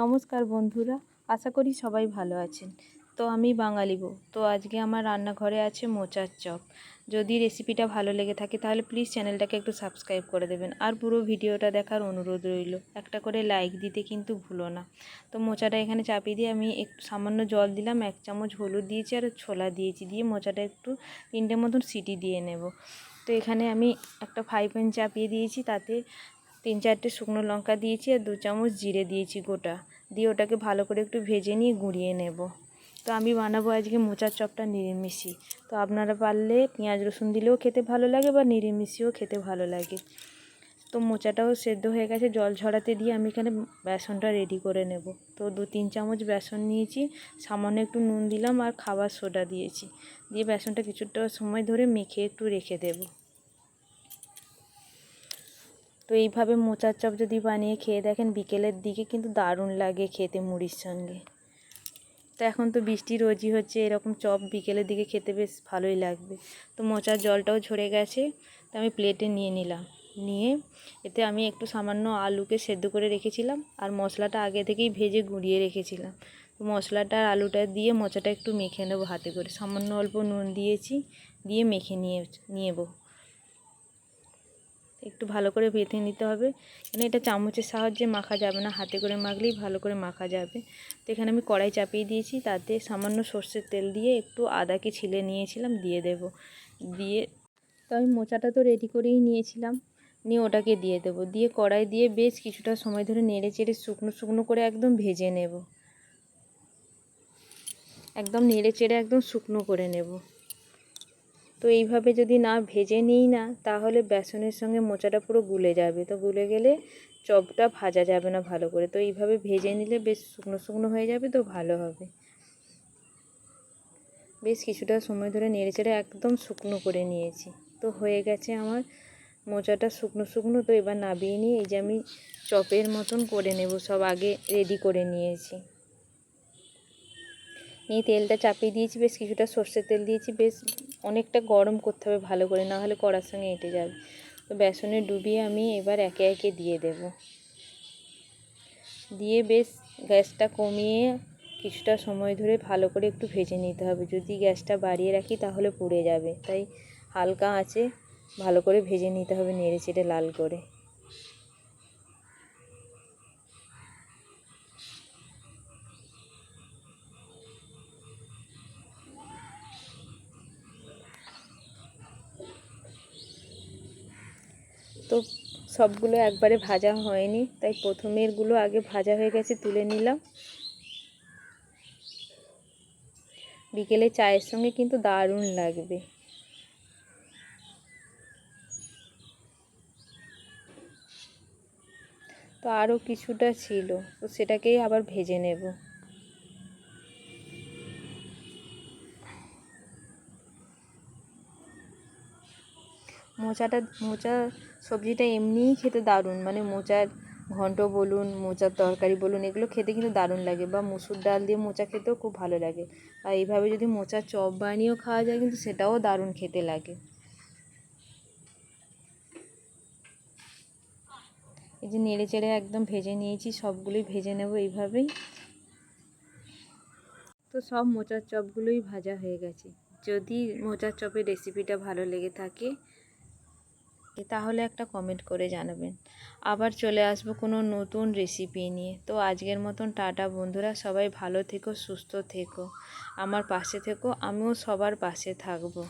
নমস্কার বন্ধুরা, আশা করি সবাই ভালো আছেন। তো আমি বাঙালি বউ, তো আজকে আমার রান্নাঘরে আছে মোচার চপ। যদি রেসিপিটা ভালো লেগে থাকে তাহলে প্লিজ চ্যানেলটাকে একটু সাবস্ক্রাইব করে দেবেন। আর পুরো ভিডিওটা দেখার অনুরোধ রইল, একটা করে লাইক দিতে কিন্তু ভুলো না। তো মোচাটা এখানে চাপিয়ে দিয়ে আমি একটু সামান্য জল দিলাম, এক চামচ হলুদ দিয়েছি আর ছোলা দিয়েছি দিয়ে মোচাটা একটু তিনটে মতন সিটি দিয়ে নেব। তো এখানে আমি একটা ফ্রাই প্যান চাপিয়ে দিয়েছি, তাতে তিন চারটে শুকনো লঙ্কা দিয়েছি আর দু চামচ জিরে দিয়েছি গোটা। দিয়ে ওটাকে ভালো করে একটু ভেজে নিয়ে গুঁড়িয়ে নেব। তো আমি বানাবো আজকে মোচার চপটা নিরামিষি তো আপনারা পারলে পেঁয়াজ রসুন দিলেও খেতে ভালো লাগে বা নিরামিষিও খেতে ভালো লাগে। তো মোচাটাও সেদ্ধ হয়ে গেছে, জল ঝরাতে দিয়ে আমি এখানে বেসনটা রেডি করে নেব। তো দু তিন চামচ বেসন নিয়েছি, সামান্য একটু নুন দিলাম আর খাবার সোডা দিয়েছি। দিয়ে বেসনটা কিছুটা সময় ধরে মেখে একটু রেখে দেবো। তো এইভাবে মোচার চপ যদি বানিয়ে খেয়ে দেখেন বিকেলের দিকে কিন্তু দারুণ লাগে খেতে মুড়ির সঙ্গে। তো এখন তো বৃষ্টি রোজই হচ্ছে, এরকম চপ বিকেলের দিকে খেতে বেশ ভালোই লাগবে। তো মোচার জলটাও ঝরে গেছে, তো আমি প্লেটে নিয়ে নিলাম। নিয়ে এতে আমি একটু সামান্য আলুকে সেদ্ধ করে রেখেছিলাম আর মশলাটা আগে থেকেই ভেজে গুঁড়িয়ে রেখেছিলাম। তো মশলাটা আর আলুটা দিয়ে মোচাটা একটু মেখে নেব হাতে করে। সামান্য অল্প নুন দিয়েছি, দিয়ে মেখে নিয়ে নিয়েবো একটু ভালো করে বেঁধে নিতে হবে। এখানে এটা চামচের সাহায্যে মাখা যাবে না, হাতে করে মাখলেই ভালো করে মাখা যাবে। তো এখানে আমি কড়াই চাপিয়ে দিয়েছি, তাতে সামান্য সর্ষের তেল দিয়ে একটু আদাকে ছিলে নিয়েছিলাম, দিয়ে দেব। দিয়ে তো আমি মোচাটা তো রেডি করেই নিয়েছিলাম, নিয়ে ওটাকে দিয়ে দেব। দিয়ে কড়াই দিয়ে বেশ কিছুটা সময় ধরে নেড়ে চেড়ে শুকনো শুকনো করে একদম ভেজে নেব। একদম নেড়ে চেড়ে একদম শুকনো করে নেব। তো এইভাবে যদি না ভেজে নিই না, তাহলে বেসনের সঙ্গে মোচাটা পুরো গুলে যাবে। তো গুলে গেলে চপটা ভাজা যাবে না ভালো করে। তো এইভাবে ভেজে নিলে বেশ শুকনো শুকনো হয়ে যাবে তো ভালো হবে। বেশ কিছুটা সময় ধরে নেড়ে চেড়ে একদম শুকনো করে নিয়েছি। তো হয়ে গেছে আমার মোচাটা শুকনো শুকনো। তো এবার নাবিয়ে নিয়ে এই যে আমি চপের মতন করে নেব, সব আগে রেডি করে নিয়েছি। নিয়ে তেলটা চাপিয়ে দিয়েছি, বেশ কিছুটা সর্ষের তেল দিয়েছি, বেশ অনেকটা গরম করতে হবে ভালো করে, না হলে কড়ার সঙ্গে এঁটে যাবে। তো বেসনে ডুবিয়ে আমি এবার একে একে দিয়ে দেব। দিয়ে বেশ গ্যাসটা কমিয়ে কিছুটা সময় ধরে ভালো করে একটু ভেজে নিতে হবে। যদি গ্যাসটা বাড়িয়ে রাখি তাহলে পুড়ে যাবে, তাই হালকা আঁচে ভালো করে ভেজে নিতে হবে নেড়ে চেড়ে লাল করে। তো সবগুলো একবারে ভাজা হয়নি, তাই প্রথমেরগুলো আগে ভাজা হয়ে গেছে, তুলে নিলাম। বিকেলে চায়ের সঙ্গে কিন্তু দারুণ লাগবে। তো আরও কিছুটা ছিল, তো সেটাকেই আবার ভেজে নেব। মোচাটা, মোচা সবজিটা এমনিই খেতে দারুণ। মানে মোচার ঘন্ট বলুন, মোচার তরকারি বলুন, এগুলো খেতে কিন্তু দারুণ লাগে বা মুসুর ডাল দিয়ে মোচা খেতেও খুব ভালো লাগে। আর এইভাবে যদি মোচার চপ বানিয়েও খাওয়া যায় কিন্তু সেটাও দারুণ খেতে লাগে। এই যে নেড়ে চেড়ে একদম ভেজে নিয়েছি, সবগুলোই ভেজে নেব এইভাবেই। তো সব মোচার চপগুলোই ভাজা হয়ে গেছে। যদি মোচার চপের রেসিপিটা ভালো লেগে থাকে তাহলে একটা কমেন্ট করে জানাবেন। আবার চলে আসব কোনো নতুন রেসিপি নিয়ে। তো আজকের মতন টাটা বন্ধুরা, সবাই ভালো থেকো, সুস্থ থেকো। আমার পাশে থেকো, আমিও সবার পাশে থাকব।